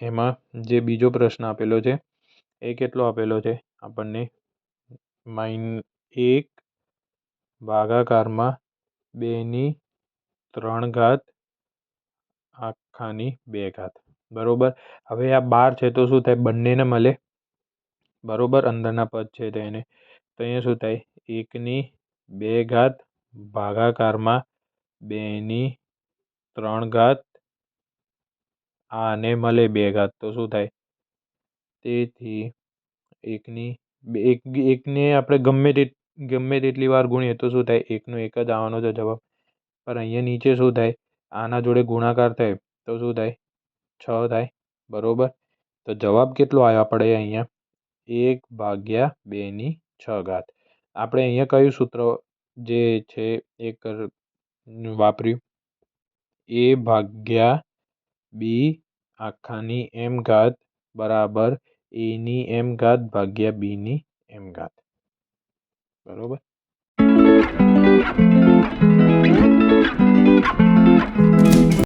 એમાં જે બીજો પ્રશ્ન આપેલો છે, એ કેટલો આપેલો છે? આપણને માઇન એક ભાગાકારમાં બેની ત્રણ ઘાત આખાની બે ઘાત. બરોબર? હવે આ બાર છે તો શું થાય? બંનેને મળે. બરોબર? અંદરના પદ છે તો એને. તો અહીંયા શું થાય? એકની બે ઘાત ભાગાકારમાં બેની ત્રણ ઘાત આને મળે બે ઘાત, તો શું થાય? તેથી એકની, એક, એકને આપણે ગમે તે, ગમે તેટલી વાર ગુણીએ તો શું થાય? એકનો એક જ આવવાનો છે જવાબ. પણ અહીંયા નીચે શું થાય? આના જોડે ગુણાકાર થાય, તો શું થાય? છ થાય, બરોબર? તો જવાબ કેટલો આવ્યો આપણે અહીંયા? એક ભાગ્યા બેની છ ઘાત. આપણે અહીંયા કયું સૂત્ર જે છે એ વાપર્યું? એ ભાગ્યા બી આખાની એમ ઘાત બરાબર એની એમ ઘાત ભાગ્યા બીની એમ ઘાત. બરાબર?